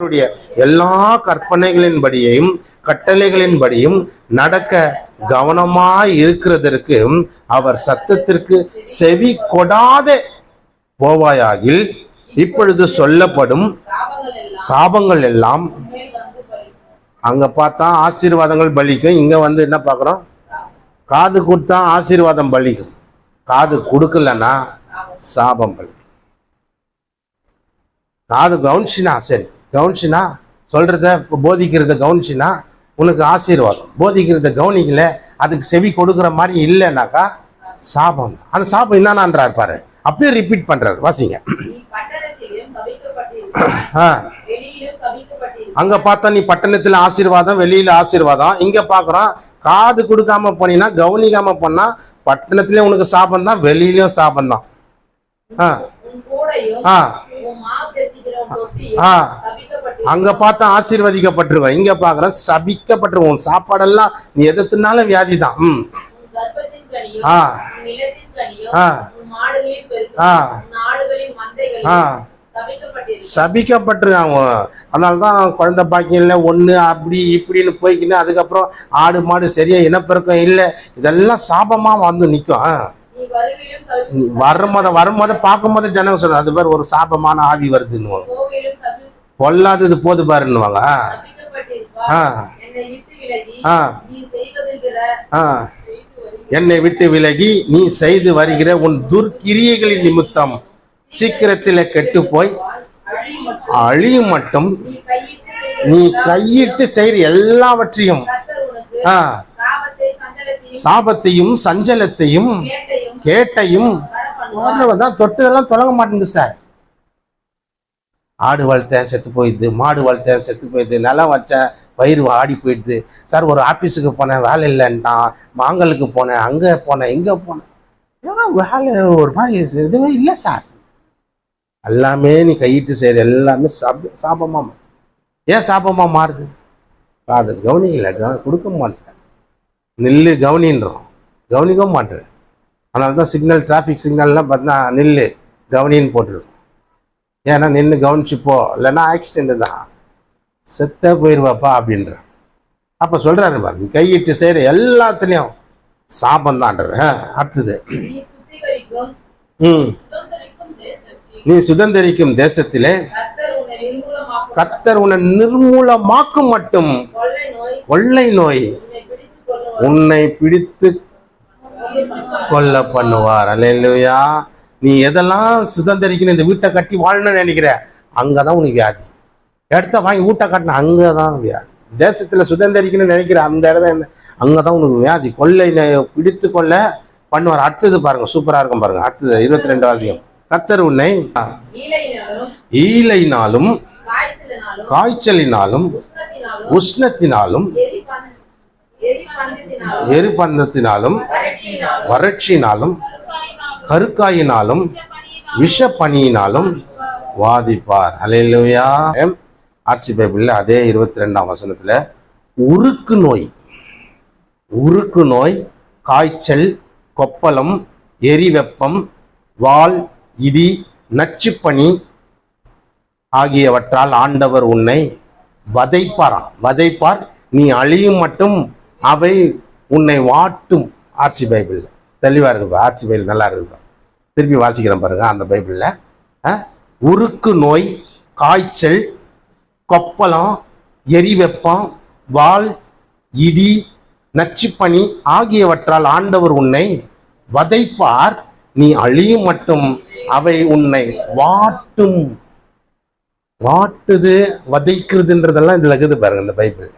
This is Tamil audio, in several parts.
அவருடைய எல்லா கற்பனைகளின்படியும் கட்டளைகளின்படியும் நடக்க கவனமாய் இருக்கிறதற்கு அவர் சத்தத்திற்கு செவி கொடாத போவாயாகில் இப்பொழுது சொல்லப்படும் சாபங்கள் எல்லாம் அங்க பார்த்தா ஆசீர்வாதங்கள் பலிக்கும். இங்க வந்து என்ன பார்க்குறோம்? காது கொடுத்தா ஆசீர்வாதம் பலிக்கும். காது கொடுக்கலன்னா சாபம் பலிக்கும். காது கவுன்சினா சரி. கவனிச்சினா சொல்றத இப்ப போதிக்கிறத கவனிச்சினா உனக்கு ஆசீர்வாதம். போதிக்கிறத கவனிக்கல அதுக்கு செவி கொடுக்குற மாதிரி இல்லைனாக்கா சாபம் அந்த சாபம் என்னன்னான்றார் பாரு. அப்படியே ரிப்பீட் பண்றாரு. வாசிங்க. ஆ. அங்க பார்த்தா நீ பட்டணத்துல ஆசீர்வாதம் வெளியில ஆசீர்வாதம். இங்க பாக்குறோம் காது கொடுக்காம போனீங்கன்னா கவனிக்காம பண்ணா பட்டணத்திலயும் உனக்கு சாபம் தான் வெளியிலயும் சாபம் தான். அங்க பார்த்தா ஆசீர்வதிக்கப்பட்டிருக்கோம். இங்க பாக்குறோம் சபிக்கப்பட்டிருக்கோம். உன் சாப்பாடெல்லாம் நீ எதை தின்னாலும் வியாதி தான் ம் ஆ. ஆ. ஆ. ஆ. சபிக்கப்பட்டிருக்காங்க. அதனால தான் குழந்தை பாக்கியம் இல்லை. ஒன்று அப்படி இப்படின்னு போய்க்கின்னு அதுக்கப்புறம் ஆடு மாடு சரியா இனப்பெருக்கம் இல்லை. இதெல்லாம் சாபமா வந்து நிற்கும் வரும்போது வரும்போது பார்க்கும்போது ஜனங்க சொல்றது அது பேர் ஒரு சாபமான ஆவி வருதுன்னு பொல்லாதது போது பாருன்னுவாங்க. என்னை விட்டு விலகி நீ செய்வதற்கிற ஆ. என்னை விட்டு விலகி நீ செய்து வருகிற உன் துர்க்கிரியைகளின் நிமித்தம் சீக்கிரத்தில் கெட்டு போய் அழியும் மட்டும் நீ கையிட்டு செய்கிற எல்லாவற்றையும். ஆ. சாபத்தையும் சஞ்சலத்தையும் கேட்டையும் தான். தொட்டதெல்லாம் தொடங்க மாட்டேங்குது சார். ஆடு வளர்த்தேன் செத்து போயிடுது. மாடு வளர்த்தேன் செத்து போயிடுது. நிலம் வச்சேன் பயிர் ஆடி போயிடுது. சார் ஒரு ஆஃபீஸுக்கு போனேன் வேலை இல்லைன்ட்டான். மாங்கலுக்கு போனேன் அங்கே போனேன் இங்கே போனேன். ஏன்னா வேலை ஒரு மாதிரி எதுவுமே இல்லை சார். எல்லாமே நீ கையிட்டு செய்கிற எல்லாமே சாப சாபமாக ஏன் சாபமாக மாறுது? அது கவனிக்கல கவ கொடுக்க மாட்டேன். நில்லு கவனின்றோம். கவனிக்கவும் மாட்டேன். அதனால தான் சிக்னல் டிராஃபிக் சிக்னல்லாம் பார்த்தா நில்லு கவனின்னு போட்டுருக்கும் ஏன்னா நின்று கவனிச்சுப்போ இல்லைன்னா ஆக்சிடென்ட் தான். செத்த போயிடுவாப்பா அப்படின்ற அப்போ சொல்கிறாரு பாரு கையிட்டு செய்கிற எல்லாத்துலேயும் சாபம் அடுத்தது. நீ சுத்திகரிக்கும் ம். சுதந்திரிக்கும் தேசத்தில் நீ சுதந்திரிக்கும் தேசத்திலே கர்த்தர் உன்னை நிர்மூலமாக்கும் மட்டும். கொள்ளை நோய். உன்னை பிடித்து கொல்ல பண்ணுவார் அல்லையா நீ எதெல்லாம் சுதந்திரிக்கணும் இந்த வீட்டை கட்டி வாழணும்னு நினைக்கிற? அங்கதான் உனக்கு வியாதி. இடத்த வாங்கி வீட்டை கட்டின அங்கதான் வியாதி. தேசத்துல சுதந்திரிக்கணும்னு நினைக்கிற அந்த இடம் என்ன? அங்கதான் உனக்கு வியாதி. கொள்ளை பிடித்து கொள்ள பண்ணுவார். அடுத்தது பாருங்க சூப்பரா இருக்கும் பாருங்க. அடுத்தது இருபத்தி ரெண்டு வாசியம். கர்த்தர் உன்னை ஈலையினாலும் காய்ச்சலினாலும் உஷ்ணத்தினாலும் எரிபந்தத்தினாலும் வறட்சியினாலும் கருக்காயினாலும் விஷப்பனியினாலும் வாதிப்பார். அலையிலுயா ஆர்சி பைபிளில் அதே இருபத்தி ரெண்டாம் வசனத்துல உருக்கு நோய் உருக்கு நோய் காய்ச்சல் கொப்பளம் எரிவெப்பம் வால் இடி நச்சுப்பனி ஆகியவற்றால் ஆண்டவர் உன்னை வதைப்பாராம். வதைப்பார். நீ அழியும் மட்டும் அவை உன்னை வாட்டும். ஆர்சி பைபிளில். தெளிவாக இருக்குது ஆர்சி பைபிள் நல்லா இருக்குது திருப்பி வாசிக்கிறேன் பாருங்க அந்த பைபிளில். உருக்கு நோய் காய்ச்சல் கொப்பளம் எரிவெப்பம் வால் இடி நச்சுப்பனி ஆகியவற்றால் ஆண்டவர் உன்னை வதைப்பார். நீ அழியும் மட்டும் அவை உன்னை வாட்டும். வாட்டுது வதைக்கிறதுன்றதெல்லாம் இதில் இருக்குது பாருங்க இந்த பைபிள்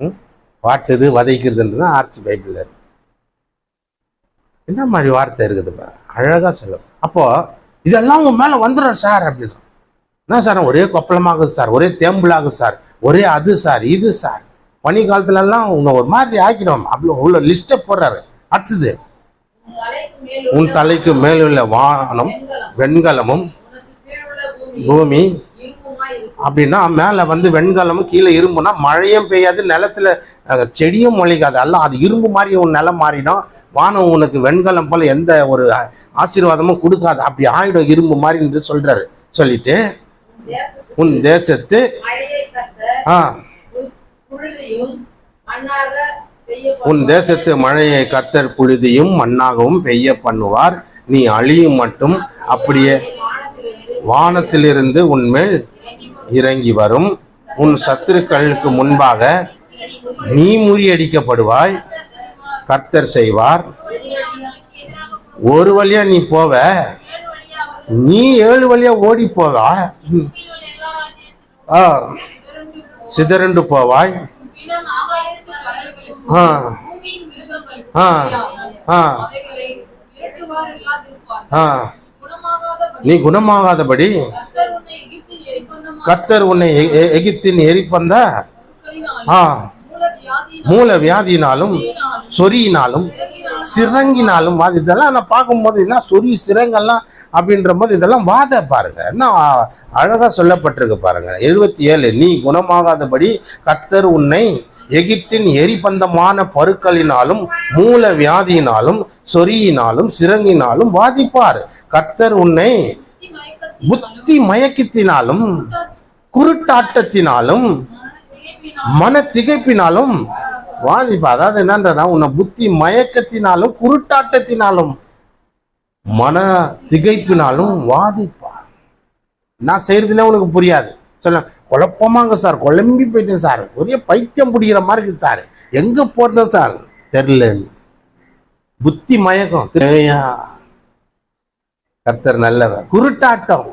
ம்? வாட்டுது வதைக்கிறதுன்றது ஆர்சி பைபிள் இருக்கு. என்ன மாதிரி வார்த்தை இருக்குது பாருங்க அழகா சொல்லும். அப்போ இதெல்லாம் உங்க மேல வந்துடும் சார் அப்படின்னா. என்ன சார்? ஒரே கொப்பளமாகுது சார். ஒரே தேம்பலாகுது சார். ஒரே அது சார் இது சார். பனி காலத்துல எல்லாம் உன்னை ஒரு மாதிரி ஆக்கிடும். அவ்வளோ உள்ள லிஸ்ட்டை போடுறாரு. அடுத்தது உன் தலைக்கு மேலுள்ள வானம் வெண்கலம் வெண்கலமும் பூமி அப்படின்னா மேலே வந்து வெண்கலமும் கீழே இரும்புனா மழையும் பெய்யாது நிலத்துல செடியும் முளைக்காது எல்லாம் அது இரும்பு மாதிரி உன் நிலம் மாறிடும். வானம் உனக்கு வெண்கலம் போல எந்த ஒரு ஆசீர்வாதமும் கொடுக்காது. அப்படி ஆயிடும் இரும்பு மாதிரின்னு சொல்றாரு. சொல்லிட்டு உன் தேசத்து ஆ. உன் தேசத்து மழையை கர்த்தர் புழுதியும் மண்ணாகவும் பெய்ய பண்ணுவார். நீ அழியும் மட்டும் அப்படியே வானத்திலிருந்து உன்மேல் இறங்கி வரும். உன் சத்துருக்களுக்கு முன்பாக நீ முறியடிக்கப்படுவாய். கர்த்தர் செய்வார். ஒரு வழியா நீ போவ. நீ ஏழு வழியா ஓடி போவா. ஆ சிதறண்டு போவாய். ஆ ஆ ஆ ஆ. நீ குணமாகாதபடி கர்த்தர் உன்னை எ- எகிப்தின் எரிப்பந்த ஆ மூல வியாதியினாலும் சொரியினாலும் சிறங்கினாலும் வாதி இதெல்லாம் நான் பார்க்கும்போது என்ன சொறி சிறங்கெல்லாம் அப்படின்ற போது இதெல்லாம் வாத பாருங்க. என்ன அழகாக அழகா சொல்லப்பட்டிருக்கு பாருங்க. எழுபத்தி ஏழு நீ குணமாகாதபடி கர்த்தர் உன்னை எகிப்தின் எரிபந்தமான பருக்களினாலும் மூல வியாதியினாலும் சொறியினாலும் சிறங்கினாலும் வாதிப்பார். கர்த்தர் உன்னை புத்தி மயக்கத்தினாலும் குருட்டாட்டத்தினாலும் மன திகைப்பினாலும் வாதிப்பா அதாவது என்னன்றதா? உன்னை புத்தி மயக்கத்தினாலும் குருட்டாட்டத்தினாலும் மன திகைப்பினாலும் வாதிப்பா நான் செய்யறதுனே உனக்கு புரியாது. சொல்ல குழப்பமாங்க சார். குழம்பி போயிட்டேன் சார். ஒரே பைத்தியம் பிடிக்கிற மாதிரி இருக்குது சார். எங்க போறது சார்? தெரியலன்னு புத்தி மயக்கம். தேவையா கர்த்தர் நல்லவர். குருட்டாட்டம்.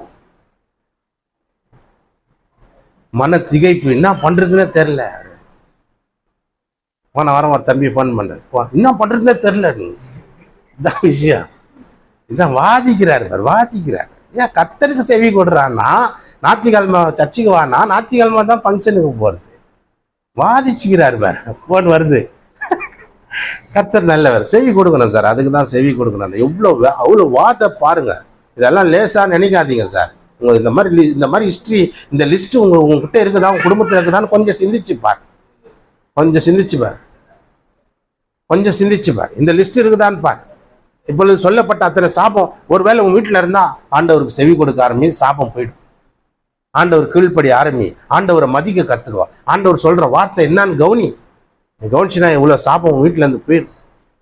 மன திகைப்பு. என்ன பண்றதுன்னே தெரில போன வாரம் ஒரு தம்பி ஃபோன் பண்றாரு. என்ன பண்றதுன்னே தெரில இதான் விஷயம். இதான் வாதிக்கிறாரு பாரு. வாதிக்கிறார். ஏன் கத்தருக்கு செவி கொடுறான்னா ஞாத்திக்கிழமை சர்ச்சுக்கு வானா ஞாத்திக்கிழமை தான் ஃபங்க்ஷனுக்கு போகிறது வாதிச்சுக்கிறாரு பாரு ஃபோன் வருது. கத்தர் நல்லவர். செவி கொடுக்கணும் சார் அதுக்கு தான் செவி கொடுக்கணும். எவ்வளோ அவ்வளோ வாதை பாருங்கள் இதெல்லாம் லேசாக நினைக்காதீங்க சார். உங்கள் இந்த மாதிரி லி- இந்த மாதிரி ஹிஸ்ட்ரி இந்த லிஸ்ட்டு உங்கள் உங்ககிட்ட இருக்குதா உங்கள் குடும்பத்தில் இருக்குதான்னு கொஞ்சம் சிந்திச்சு பார். கொஞ்சம் சிந்திச்சு பார். கொஞ்சம் சிந்திச்சு பார். இந்த லிஸ்ட் இருக்குதான்னு பார். இப்பொழுது சொல்லப்பட்ட அத்தனை சாபம் ஒருவேளை உன் வீட்டில் இருந்தால் ஆண்டவருக்கு செவி கொடுக்க ஆரம்பி சாபம் போயிடும். ஆண்டவர் கீழ்ப்படி ஆரம்பி ஆண்டவரை மதிக்க கற்றுக்குவா ஆண்டவர் சொல்கிற வார்த்தை என்னான்னு கவனி. நீ கவனிச்சுனா இவ்வளோ சாபம் உன் வீட்டிலேருந்து போயிடும்.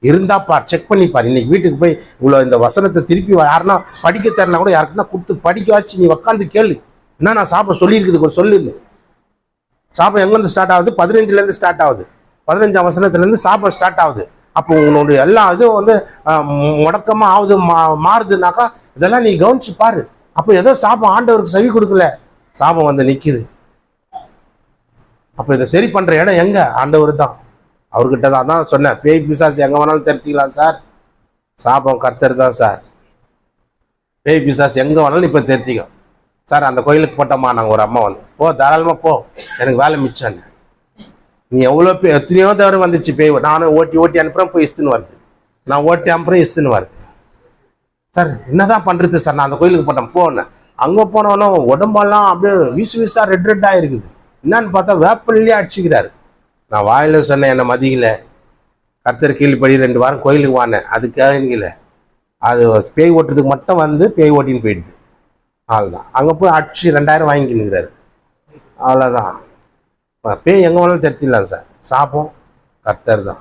இருந்தா பார் செக் பண்ணி பாரு. இன்னைக்கு வீட்டுக்கு போய் இவ்வளோ இந்த வசனத்தை திருப்பி யாருன்னா படிக்க தரனா கூட யாருக்குன்னா கொடுத்து படிக்க வச்சு நீ உட்காந்து கேளு. என்ன நான் சாபம் சொல்லியிருக்குது ஒரு சொல்லுன்னு. சாபம் எங்கேருந்து ஸ்டார்ட் ஆகுது? பதினஞ்சுலேருந்து ஸ்டார்ட் ஆகுது. பதினஞ்சாம் வசனத்துலேருந்து சாபம் ஸ்டார்ட் ஆகுது. அப்போ உன்னுடைய எல்லா இதுவும் வந்து முடக்கமாக முடக்கமா ஆகுது மா மாறுதுனாக்கா இதெல்லாம் நீ கவனிச்சு பாரு. அப்போ ஏதோ சாபம் ஆண்டவருக்கு செவி கொடுக்கல. சாபம் வந்து நிற்கிது அப்போ இதை சரி பண்ணுற இடம் எங்கே? ஆண்டவர் தான். அவர்கிட்ட தான் தான் சொன்னேன். பேய் பிசாசு எங்கே வேணாலும் தெரிச்சிக்கலாம் சார். சாபம் கர்த்தர் தான் சார். பேய் பிசாசு எங்கே வேணாலும் இப்போ தெரிஞ்சிக்கும் சார் அந்த கோயிலுக்கு போட்டோமா? நாங்கள் ஒரு அம்மா வந்து போ தாராளமாக போ. எனக்கு வேலை மிச்சம். நீ எவ்வளோ பே எத்தனையோ தவிர வந்துச்சு பேய் நானும் ஓட்டி ஓட்டி அனுப்புகிறேன் போய் இஸ்துன்னு வருது. நான் ஓட்டி அனுப்புகிறேன் இஸ்துன்னு வருது. சார் என்னதான் பண்ணுறது சார்? நான் அந்த கோயிலுக்கு போட்டேன் போனேன் அங்கே போனவனும் உடம்பெல்லாம் அப்படியே வீசு வீசா ரெட் ரெட் ஆகிருக்குது என்னன்னு பார்த்தா வேப்பிலையே அடிச்சுக்கிறாரு. நான் வாயில சொன்னேன் என்னை மதிக்கல. கர்த்தர் கீழ்படி ரெண்டு வாரம் கோயிலுக்கு வானேன் அதுக்காக அது பேய் ஓட்டுறதுக்கு மட்டும் வந்து பேய் ஓட்டின்னு போயிடுது. அவ்வளோதான் அங்கே போய் அடிச்சு ரெண்டாயிரம் வாங்கிக்கினுக்கிறாரு அவ்வளோதான் பேய் எங்கே வேணாலும் தெரிஞ்சிடலாம் சார். சாபம் கர்த்தர் தான்.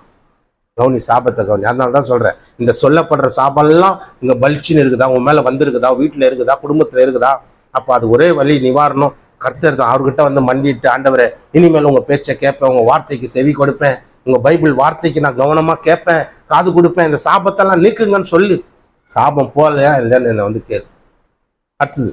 கவுனி சாபத்தை கவுனி. அதனால தான் சொல்கிறேன் இந்த சொல்லப்படுற சாபம்லாம் இங்கே பல்ச்சின்னு இருக்குதா? உன் மேலே வந்திருக்குதா? வீட்டில் இருக்குதா? குடும்பத்தில் இருக்குதா? அப்போ அது ஒரே வழி நிவாரணம். கர்த்தர் தான். அவர்கிட்ட வந்து மண்டிட்டு ஆண்டவரே இனிமேல் உங்கள் பேச்சை கேட்பேன் உங்கள் வார்த்தைக்கு செவி கொடுப்பேன் உங்கள் பைபிள் வார்த்தைக்கு நான் கவனமாக கேட்பேன் காது கொடுப்பேன் இந்த சாபத்தெல்லாம் நீக்குங்கன்னு சொல்லு. சாபம் போகலையா இல்லைன்னு என்னை வந்து கேள். அடுத்தது.